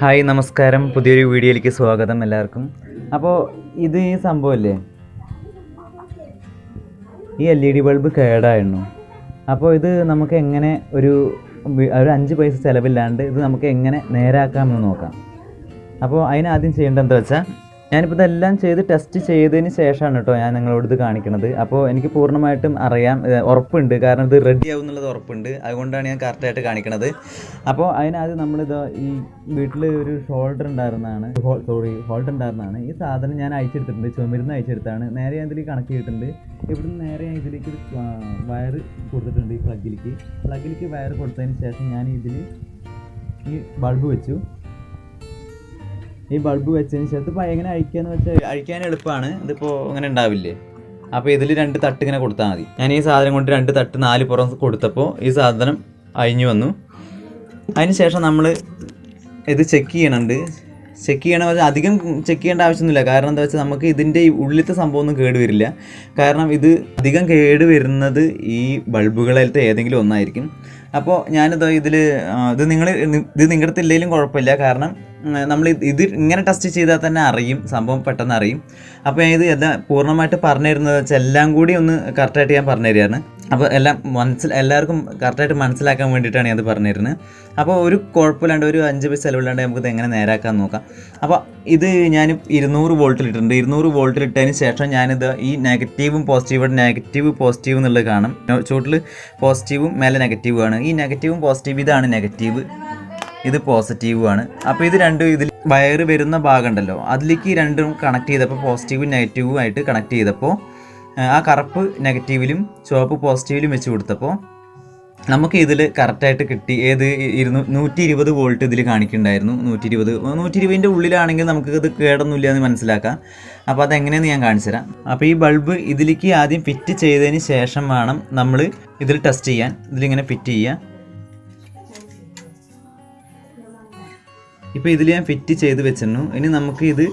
Hi നമസ്കാരം. പുതിയൊരു വീഡിയോയിലേക്ക് സ്വാഗതം എല്ലാവർക്കും. അപ്പോൾ ഇത് ഈ സംഭവമല്ലേ ഈ എൽ ഇ ഡി ബൾബ് കേടായിരുന്നു. അപ്പോൾ ഇത് നമുക്ക് എങ്ങനെ ഒരു ഒരു അഞ്ച് പൈസ ചിലവില്ലാണ്ട് ഇത് നമുക്ക് എങ്ങനെ നേരാക്കാമെന്ന് നോക്കാം. അപ്പോൾ അതിനാദ്യം ആദ്യം ചെയ്യേണ്ടത് വെച്ചാൽ ഞാനിപ്പോൾ ഇതെല്ലാം ചെയ്ത് ടെസ്റ്റ് ചെയ്തതിന് ശേഷമാണ് കേട്ടോ ഞാൻ നിങ്ങളോട് ഇത് കാണിക്കുന്നത് അപ്പോൾ എനിക്ക് പൂർണമായിട്ടും അറിയാം ഉറപ്പുണ്ട്. കാരണം ഇത് റെഡി ആവും എന്നുള്ളത് ഉറപ്പുണ്ട്. അതുകൊണ്ടാണ് ഞാൻ കറക്റ്റായിട്ട് കാണിക്കുന്നത് അപ്പോൾ അതിനാദ്യം നമ്മളിത് ഈ വീട്ടിൽ ഒരു ഷോൾഡർ ഉണ്ടായിരുന്നതാണ്. സോറി ഹോൾഡർ ഉണ്ടായിരുന്നതാണ്. ഈ സാധനം ഞാൻ അയച്ചെടുത്തിട്ടുണ്ട്. ചുമരുന്ന് അയച്ചെടുത്താണ്. നേരെ ഞാൻ ഇതിലേക്ക് കണക്ട് ചെയ്തിട്ടുണ്ട്. ഇവിടുന്ന് നേരെ ഞാൻ ഇതിലേക്ക് വയർ കൊടുത്തിട്ടുണ്ട് ഈ പ്ലഗിലേക്ക് പ്ലഗിലേക്ക് വയർ കൊടുത്തതിന് ശേഷം ഞാൻ ഇതിൽ ഈ ബൾബ് വെച്ചു. ഈ ബൾബ് വെച്ചതിന് ശേഷം ഇപ്പോൾ എങ്ങനെ അഴിക്കാന്ന് വെച്ചാൽ അഴിക്കാൻ എളുപ്പമാണ് ഇതിപ്പോൾ അങ്ങനെ ഉണ്ടാവില്ലേ? അപ്പോൾ ഇതിൽ രണ്ട് തട്ട് ഇങ്ങനെ കൊടുത്താൽ മതി. ഞാൻ ഈ സാധനം കൊണ്ട് രണ്ട് തട്ട് നാല് പുറം കൊടുത്തപ്പോൾ ഈ സാധനം അഴിഞ്ഞു വന്നു. അതിന് ശേഷം നമ്മൾ ഇത് ചെക്ക് ചെയ്യണുണ്ട്. ചെക്ക് ചെയ്യണ അധികം ചെക്ക് ചെയ്യേണ്ട ആവശ്യമൊന്നുമില്ല. കാരണം എന്താ വെച്ചാൽ നമുക്ക് ഇതിന്റെ ഉള്ളിലത്തെ സംഭവം ഒന്നും കേട് വരില്ല. കാരണം ഇത് അധികം കേട് വരുന്നത് ഈ ബൾബുകളിലത്തെ ഏതെങ്കിലും ഒന്നായിരിക്കും. അപ്പോൾ ഞാനിത് ഇതിൽ ഇത് നിങ്ങൾ ഇത് നിങ്ങളുടെ അടുത്ത് ഇല്ലെങ്കിലും കുഴപ്പമില്ല. കാരണം നമ്മൾ ഇത് ഇങ്ങനെ ടെസ്റ്റ് ചെയ്താൽ തന്നെ അറിയും സംഭവം പെട്ടെന്ന് അറിയും. അപ്പോൾ ഇത് എല്ലാം പൂർണമായിട്ട് പറഞ്ഞു തരുന്നത് വെച്ചാൽ എല്ലാം കൂടി ഒന്ന് കറക്റ്റായിട്ട് ഞാൻ പറഞ്ഞു തരികയാണ് അപ്പോൾ എല്ലാം മനസ്സിൽ എല്ലാവർക്കും കറക്റ്റായിട്ട് മനസ്സിലാക്കാൻ വേണ്ടിയിട്ടാണ് ഞാനത് പറഞ്ഞു തരുന്നത് അപ്പോൾ ഒരു കുഴപ്പമില്ലാണ്ട് ഒരു അഞ്ച് പൈസ ചിലവില്ലാണ്ട് നമുക്കിത് എങ്ങനെ നേരാക്കാൻ നോക്കാം. അപ്പോൾ ഇത് ഞാൻ ഇരുന്നൂറ് വോൾട്ടിലിട്ടുണ്ട് ഇരുന്നൂറ് വോൾട്ടിലിട്ടതിന് ശേഷം ഞാനിത് ഈ നെഗറ്റീവും പോസിറ്റീവും നെഗറ്റീവ് പോസിറ്റീവ് എന്നുള്ളത് കാണും. ചൂട്ടിൽ പോസിറ്റീവും മേലെ നെഗറ്റീവും ആണ്. നെഗറ്റീവും പോസിറ്റീവ് ഇതാണ് നെഗറ്റീവ്. ഇത് പോസിറ്റീവും ആണ്. അപ്പോൾ ഇത് രണ്ടും ഇതിൽ വയർ വരുന്ന ഭാഗം ഉണ്ടല്ലോ അതിലേക്ക് ഈ രണ്ടും കണക്ട് ചെയ്തപ്പോൾ പോസിറ്റീവും നെഗറ്റീവും ആയിട്ട് കണക്ട് ചെയ്തപ്പോൾ ആ കറുപ്പ് നെഗറ്റീവിലും ചുവപ്പ് പോസിറ്റീവിലും വെച്ച് കൊടുത്തപ്പോൾ നമുക്ക് ഇതിൽ കറക്റ്റായിട്ട് കിട്ടി. ഏത് ഇരുന്നു നൂറ്റി ഇരുപത് വോൾട്ട് ഇതിൽ കാണിക്കുന്നുണ്ടായിരുന്നു. നൂറ്റി ഇരുപത് നൂറ്റി ഇരുപതിന്റെ ഉള്ളിലാണെങ്കിൽ നമുക്ക് ഇത് കേടൊന്നുമില്ല എന്ന് മനസ്സിലാക്കാം. അപ്പോൾ അതെങ്ങനെയെന്ന് ഞാൻ കാണിച്ചു തരാം. അപ്പോൾ ഈ ബൾബ് ഇതിലേക്ക് ആദ്യം ഫിറ്റ് ചെയ്തതിന് ശേഷം വേണം നമ്മൾ ഇതിൽ ടെസ്റ്റ് ചെയ്യാൻ. ഇതിലിങ്ങനെ ഫിറ്റ് ചെയ്യുക ഇപ്പോൾ ഇതിൽ ഞാൻ ഫിറ്റ് ചെയ്ത് വെച്ചിരുന്നു. ഇനി നമുക്ക് ഇത്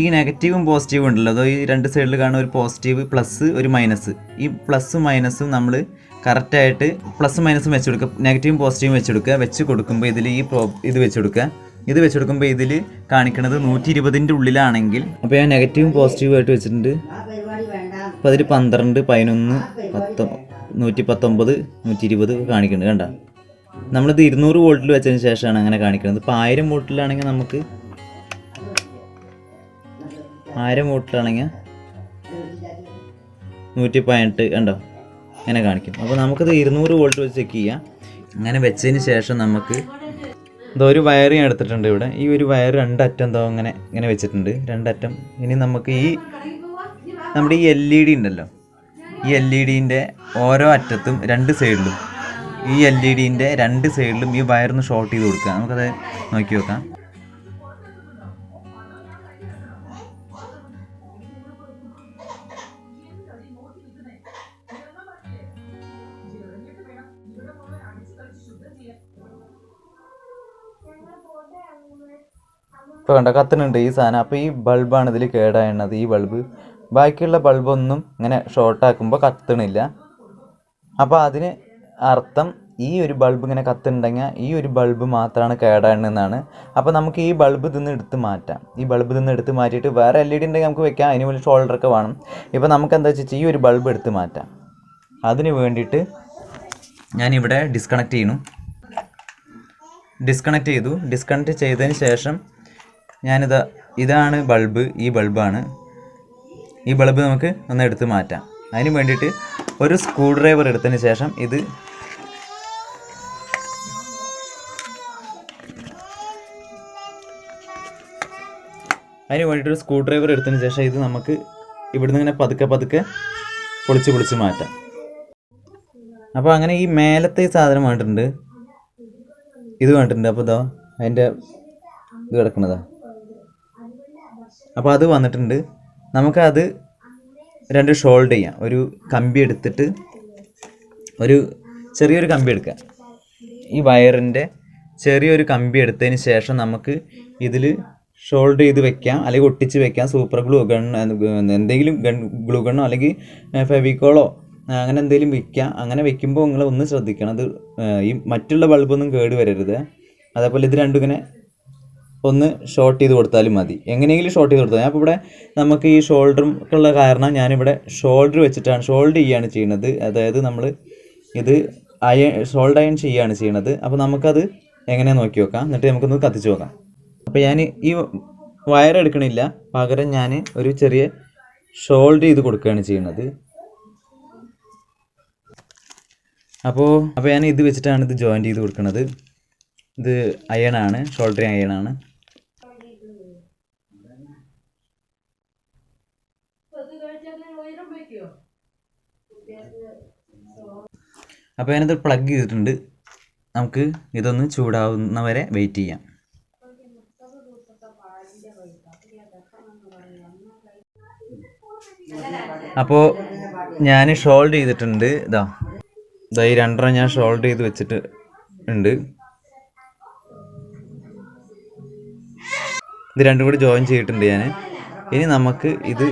ഈ നെഗറ്റീവും പോസിറ്റീവും ഉണ്ടല്ലോ. അതോ ഈ രണ്ട് സൈഡിൽ കാണുന്ന ഒരു പോസിറ്റീവ് പ്ലസ് ഒരു മൈനസ് ഈ പ്ലസ്സും മൈനസും നമ്മൾ കറക്റ്റായിട്ട് പ്ലസ് മൈനസും വെച്ച് കൊടുക്കുക നെഗറ്റീവും പോസിറ്റീവും വെച്ച് കൊടുക്കുക വെച്ച് കൊടുക്കുമ്പോൾ ഇതിൽ ഈ പ്രോ ഇത് വെച്ച് കൊടുക്കുക ഇത് വെച്ച് കൊടുക്കുമ്പോൾ ഇതിൽ കാണിക്കുന്നത് നൂറ്റി ഇരുപതിന്റെ ഉള്ളിലാണെങ്കിൽ അപ്പോൾ ഞാൻ നെഗറ്റീവും പോസിറ്റീവും ആയിട്ട് വെച്ചിട്ടുണ്ട്. അപ്പോൾ അതിൽ പന്ത്രണ്ട് പതിനൊന്ന് പത്തൊ നൂറ്റി പത്തൊമ്പത് നൂറ്റി ഇരുപത് കാണിക്കുന്നുണ്ട് കണ്ട. നമ്മളിത് ഇരുന്നൂറ് വോൾട്ടിൽ വെച്ചതിന് ശേഷമാണ് അങ്ങനെ കാണിക്കുന്നത് ഇപ്പോൾ ആയിരം വോൾട്ടിലാണെങ്കിൽ നമുക്ക് ആയിരം വോട്ടിലാണെങ്കിൽ നൂറ്റി പതിനെട്ട് കണ്ടോ? അങ്ങനെ കാണിക്കും. അപ്പോൾ നമുക്കത് ഇരുന്നൂറ് വോൾട്ട് വെച്ച് ചെക്ക് ചെയ്യാം. അങ്ങനെ വെച്ചതിന് ശേഷം നമുക്ക് ഇതോ ഒരു വയർ ഞാൻ എടുത്തിട്ടുണ്ട് ഇവിടെ. ഈ ഒരു വയർ രണ്ടറ്റം എന്തോ അങ്ങനെ ഇങ്ങനെ വെച്ചിട്ടുണ്ട്. രണ്ടറ്റം. ഇനി നമുക്ക് ഈ നമ്മുടെ ഈ എൽ ഇ ഡി ഉണ്ടല്ലോ. ഈ എൽ ഇ ഡിന്റെ ഓരോ അറ്റത്തും രണ്ട് സൈഡിലും ഈ എൽ ഇ ഡിന്റെ രണ്ട് സൈഡിലും ഈ വയറിന്ന് ഷോർട്ട് ചെയ്ത് കൊടുക്കുക നമുക്കത് നോക്കി നോക്കാം. ഇപ്പോൾ കണ്ട കത്തുന്നുണ്ട് ഈ സാധനം. അപ്പോൾ ഈ ബൾബാണ് ഇതിൽ കേടായണത് ഈ ബൾബ് ബാക്കിയുള്ള ബൾബൊന്നും ഇങ്ങനെ ഷോർട്ടാക്കുമ്പോൾ കത്തണില്ല. അപ്പോൾ അതിന് അർത്ഥം ഈ ഒരു ബൾബ് ഇങ്ങനെ കത്തുണ്ടെങ്കിൽ ഈ ഒരു ബൾബ് മാത്രമാണ് കേടാണെന്നാണ് അപ്പോൾ നമുക്ക് ഈ ബൾബ് ഇതിന്ന് എടുത്ത് മാറ്റാം. ഈ ബൾബ് ഇതിന്ന് എടുത്ത് മാറ്റിയിട്ട് വേറെ എൽ ഇ ഡി ഉണ്ടെങ്കിൽ നമുക്ക് വെക്കാം അതിന് വലിയ ഷോൾഡറൊക്കെ വേണം. ഇപ്പോൾ നമുക്ക് എന്താ വെച്ചാൽ ഈ ഒരു ബൾബ് എടുത്ത് മാറ്റാം. അതിന് വേണ്ടിയിട്ട് ഞാനിവിടെ ഡിസ്കണക്റ്റ് ചെയ്യണു. ഡിസ്കണക്റ്റ് ചെയ്തു. ഡിസ്കണക്ട് ചെയ്തതിന് ശേഷം ഞാനിത് ഇതാണ് ബൾബ് ഈ ബൾബാണ്. ഈ ബൾബ് നമുക്ക് ഒന്ന് എടുത്ത് മാറ്റാം. അതിന് വേണ്ടിയിട്ട് ഒരു സ്ക്രൂ ഡ്രൈവർ എടുത്തതിന് ശേഷം ഇത് അതിന് വേണ്ടിയിട്ട് ഒരു സ്ക്രൂ ഡ്രൈവർ എടുത്തതിന് ശേഷം ഇത് നമുക്ക് ഇവിടുന്ന് ഇങ്ങനെ പതുക്കെ പതുക്കെ പൊളിച്ച് പൊളിച്ച് മാറ്റാം. അപ്പോൾ അങ്ങനെ ഈ മേലത്തെ സാധനം വേണ്ടിട്ടുണ്ട്. ഇത് വേണ്ടിട്ടുണ്ട്. അപ്പോൾ ഇതോ അതിന്റെ ഇത് കിടക്കുന്നതാ അപ്പോൾ അത് വന്നിട്ടുണ്ട്. നമുക്കത് രണ്ട് ഷോൾഡ് ചെയ്യാം. ഒരു കമ്പി എടുത്തിട്ട് ഒരു ചെറിയൊരു കമ്പി എടുക്കുക ഈ വയറിന്റെ ചെറിയൊരു കമ്പി എടുത്തതിന് ശേഷം നമുക്ക് ഇതിൽ ഷോൾഡ് ചെയ്ത് വെക്കാം. അല്ലെങ്കിൽ ഒട്ടിച്ച് വെക്കാം. സൂപ്പർ ഗ്ലൂ ഗൺ എന്തെങ്കിലും ഗൺ ഗ്ലൂ ഗണ്ണോ അല്ലെങ്കിൽ ഫെവിക്കോളോ അങ്ങനെ എന്തെങ്കിലും വെക്കാം. അങ്ങനെ വെക്കുമ്പോൾ നിങ്ങൾ ഒന്ന് ശ്രദ്ധിക്കണം. അത് ഈ മറ്റുള്ള ബൾബൊന്നും കേട് വരരുത് അതേപോലെ ഇത് രണ്ടും ഇങ്ങനെ ഒന്ന് ഷോർട്ട് ചെയ്ത് കൊടുത്താലും മതി. എങ്ങനെയെങ്കിലും ഷോർട്ട് ചെയ്ത് കൊടുത്താൽ ഞാൻ ഇപ്പോൾ ഇവിടെ നമുക്ക് ഈ ഷോൾഡറും ഉള്ള കാരണം ഞാനിവിടെ ഷോൾഡർ വെച്ചിട്ടാണ് ഷോൾഡ് ചെയ്യുകയാണ് ചെയ്യുന്നത് അതായത് നമ്മൾ ഇത് അയൺ ഷോൾഡ് അയൺ ചെയ്യുകയാണ് ചെയ്യുന്നത് അപ്പോൾ നമുക്കത് എങ്ങനെ നോക്കി വെക്കാം? എന്നിട്ട് നമുക്കൊന്ന് കത്തിച്ച് നോക്കാം. അപ്പോൾ ഞാൻ ഈ വയർ എടുക്കണില്ല. പകരം ഞാൻ ഒരു ചെറിയ ഷോൾഡർ ചെയ്ത് കൊടുക്കുകയാണ് ചെയ്യുന്നത് അപ്പോൾ അപ്പോൾ ഞാൻ ഇത് വെച്ചിട്ടാണ് ഇത് ജോയിന്റ് ചെയ്ത് കൊടുക്കുന്നത് ഇത് അയണാണ് ഷോൾഡർ അയണാണ് അപ്പോൾ അതിനകത്ത് പ്ലഗ് ചെയ്തിട്ടുണ്ട്. നമുക്ക് ഇതൊന്ന് ചൂടാവുന്നവരെ വെയിറ്റ് ചെയ്യാം. അപ്പോൾ ഞാൻ ഷോൾഡ് ചെയ്തിട്ടുണ്ട്. ഇതാ ഇതാ ഈ രണ്ടെണ്ണം ഞാൻ ഷോൾഡ് ചെയ്ത് വെച്ചിട്ട് ഉണ്ട്. ഇത് രണ്ടും കൂടി ജോയിൻ ചെയ്തിട്ടുണ്ട് ഞാൻ ഇനി നമുക്ക് ഇത്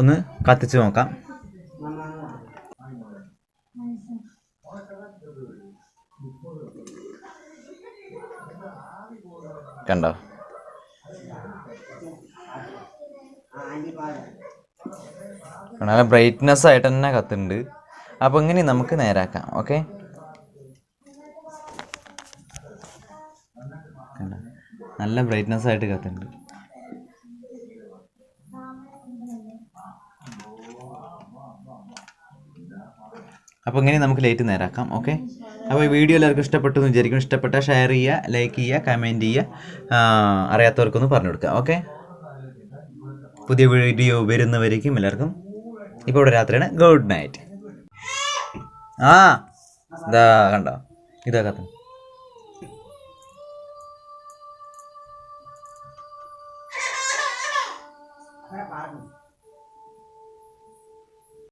ഒന്ന് കത്തിച്ച് നോക്കാം. കണ്ടോ? നല്ല ബ്രൈറ്റ്നെസ് ആയിട്ട് തന്നെ കത്തുണ്ട് അപ്പോൾ ഇങ്ങനെ നമുക്ക് നേരാക്കാം ഓക്കെ നല്ല ബ്രൈറ്റ്നെസ് ആയിട്ട് കത്തുണ്ട് അപ്പോൾ ഇങ്ങനെ നമുക്ക് ലൈറ്റ് നേരാക്കാം ഓക്കെ അപ്പോൾ ഈ വീഡിയോ എല്ലാവർക്കും ഇഷ്ടപ്പെട്ടു എന്ന് വിചാരിക്കും ഇഷ്ടപ്പെട്ടാൽ ഷെയർ ചെയ്യുക ലൈക്ക് ചെയ്യുക കമന്റ് ചെയ്യുക. അറിയാത്തവർക്കൊന്ന് പറഞ്ഞു കൊടുക്കുക ഓക്കെ പുതിയ വീഡിയോ വരുന്നവരേക്കും എല്ലാവർക്കും ഇപ്പോൾ ഇവിടെ രാത്രിയാണ്. ഗുഡ് നൈറ്റ് ആ ഇതാ കണ്ടോ? ഇതാ കത്ത്